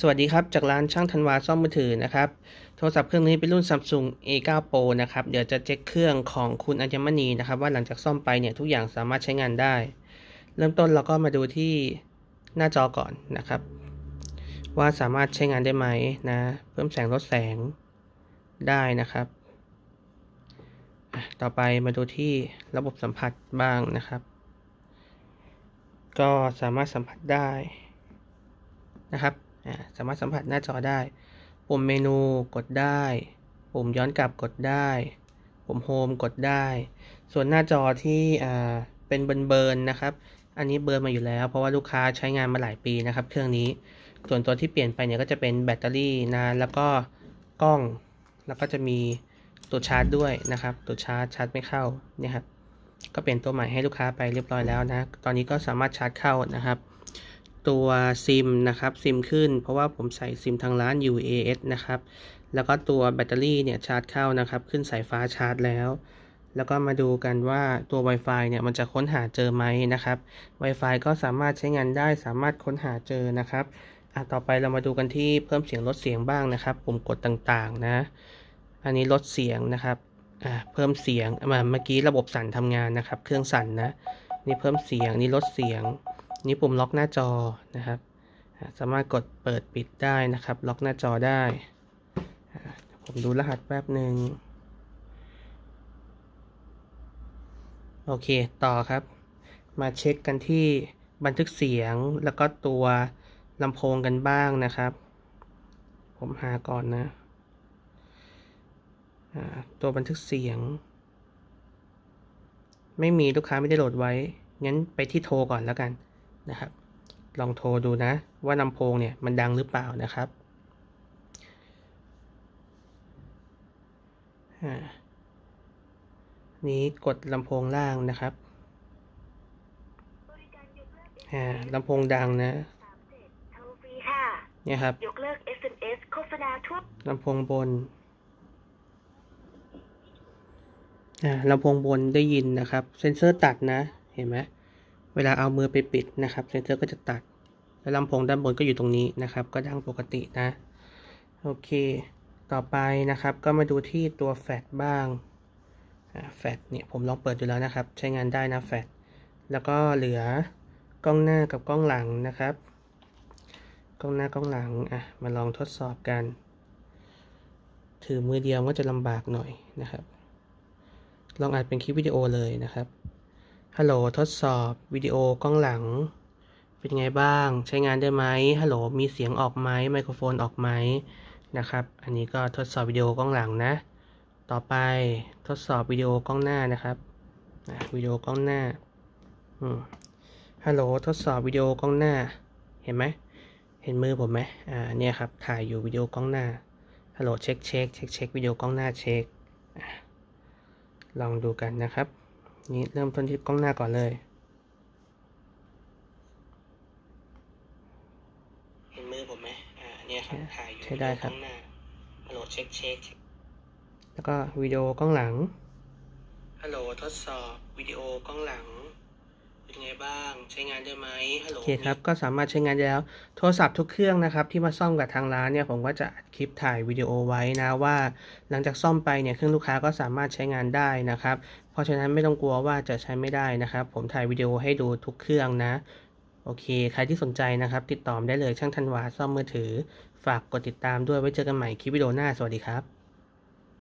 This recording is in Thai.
สวัสดีครับจากร้านช่างธันวาซ่อมมือถือนะครับ โทรศัพท์เครื่องนี้เป็นรุ่น Samsung A9 Pro นะครับ เดี๋ยวจะเช็คเครื่องของคุณอัญมณีนะครับ ว่าหลังจากซ่อมไปเนี่ยทุกอย่างสามารถใช้งานได้ เริ่มต้นเราก็มาดูที่หน้าจอก่อนนะครับ ว่าสามารถใช้งานได้ไหมนะ เพิ่มแสงลดแสงได้นะครับ ต่อไปมาดูที่ระบบสัมผัสบ้างนะครับ ก็สามารถสัมผัสได้นะครับ สามารถสัมผัสหน้าจอได้ ปุ่มเมนูกดได้ ปุ่มย้อนกลับกดได้ ปุ่มโฮมกดได้ ส่วนหน้าจอที่เป็นเบิร์นๆนะครับ อันนี้เบิร์นมาอยู่แล้ว เพราะว่าลูกค้าใช้งานมาหลายปีนะครับเครื่องนี้ ส่วนตัวที่เปลี่ยนไปเนี่ยก็จะเป็นแบตเตอรี่นะแล้วก็กล้อง แล้วก็จะมีตัวชาร์จด้วยนะครับ ตัวชาร์จชาร์จไม่เข้าเนี่ยครับก็เปลี่ยนตัวใหม่ให้ลูกค้าไปเรียบร้อยแล้วนะ ตอนนี้ก็สามารถชาร์จเข้านะครับ ตัวซิมนะครับซิมขึ้น เพราะว่าผมใส่ซิมทางร้าน UAS นะครับ แล้วก็ตัวแบตเตอรี่เนี่ยชาร์จเข้านะครับ ขึ้นสายฟ้าชาร์จแล้ว แล้วก็มาดูกันว่าตัว Wi-Fi เนี่ยมันจะค้นหาเจอไหมนะครับ Wi-Fi ก็สามารถใช้งานได้สามารถค้นหาเจอนะครับอะต่อไปเรามาดูกันที่เพิ่มเสียงลดเสียงบ้างนะครับ ปุ่มกดต่างๆนะ อันนี้ลดเสียงนะครับอ่าเพิ่มเสียงมาเมื่อกี้ระบบสั่นทำงานนะครับ เครื่องสั่นนะนี่เพิ่มเสียงนี่ลดเสียง นี่ปุ่มล็อกหน้าจอนะครับ สามารถกดเปิดปิดได้นะครับ ล็อกหน้าจอได้ ผมดูรหัสแป๊บหนึ่งโอเค ต่อครับ มาเช็คกันที่บันทึกเสียงแล้วก็ตัวลำโพงกันบ้างนะครับ ผมหาก่อนนะตัวบันทึกเสียง ไม่มีลูกค้าไม่ได้โหลดไว้ งั้นไปที่โทรก่อนแล้วกัน นะครับ ลองโทรดูนะ ว่าลำโพงเนี่ยมันดังหรือเปล่านะครับนี้กดลำโพงล่างนะครับลำโพงดังนะเนี่ยครับยกเลิก SMS โฆษณาทั่วลำโพงบนลำโพงบนได้ยินนะครับ เซนเซอร์ตัดนะ เห็นไหม เวลาเอามือไปปิดนะครับเซนเซอร์ก็จะตัด แล้วลำโพงด้านบนก็อยู่ตรงนี้นะครับ ก็ดังปกตินะ โอเค ต่อไปนะครับก็มาดูที่ตัวแฟลชบ้างแฟลชเนี่ยผมลองเปิดดูแล้วนะครับ ใช้งานได้นะแฟลชแล้วก็เหลือกล้องหน้ากับกล้องหลังนะครับ กล้องหน้ากล้องหลังอะมาลองทดสอบกัน ถือมือเดียวก็จะลำบากหน่อยนะครับ ลองอัดเป็นคลิปวิดีโอเลยนะครับ ฮัลโหลทดสอบวิดีโอกล้องหลัง เป็นไงบ้าง ใช้งานได้ไหมฮัลโหลมีเสียงออกไหมไมโครโฟนออกไหมนะครับ อันนี้ก็ทดสอบวิดีโอกล้องหลังนะ ต่อไปทดสอบวิดีโอกล้องหน้านะครับวิดีโอกล้องหน้าฮัลโหลทดสอบวิดีโอกล้องหน้า เห็นไหมเห็นมือผมไหมอ่าเนี่ยครับถ่ายอยู่วิดีโอกล้องหน้าฮัลโหลเช็คเช็คเช็คเช็ควิดีโอกล้องหน้าเช็คลองดูกันนะครับ นี่เริ่มต้นที่กล้องหน้าก่อนเลยเห็นมือผมไหมอ่าเนี่ยครับถ่ายอยู่ใช้ได้ครับฮัลโหลเช็คเช็คแล้วก็วิดีโอ กล้องหลังฮัลโหลทดสอบวิดีโอกล้องหลัง เป็นไงบ้าง ใช้งานได้ไหมฮัลโหลโอเคครับก็สามารถใช้งานได้แล้ว โทรศัพท์ทุกเครื่องนะครับที่มาซ่อมกับทางร้านเนี่ยผมก็จะอัดคลิปถ่ายวิดีโอไว้นะว่า หลังจากซ่อมไปเนี่ยเครื่องลูกค้าก็สามารถใช้งานได้นะครับ เพราะฉะนั้นไม่ต้องกลัวว่าจะใช้ไม่ได้นะครับ ผมถ่ายวิดีโอให้ดูทุกเครื่องนะโอเค ใครที่สนใจนะครับ ติดต่อมาได้เลยช่างธันวาซ่อมมือถือ ฝากกดติดตามด้วยไว้เจอกันใหม่คลิปวิดีโอหน้า สวัสดีครับ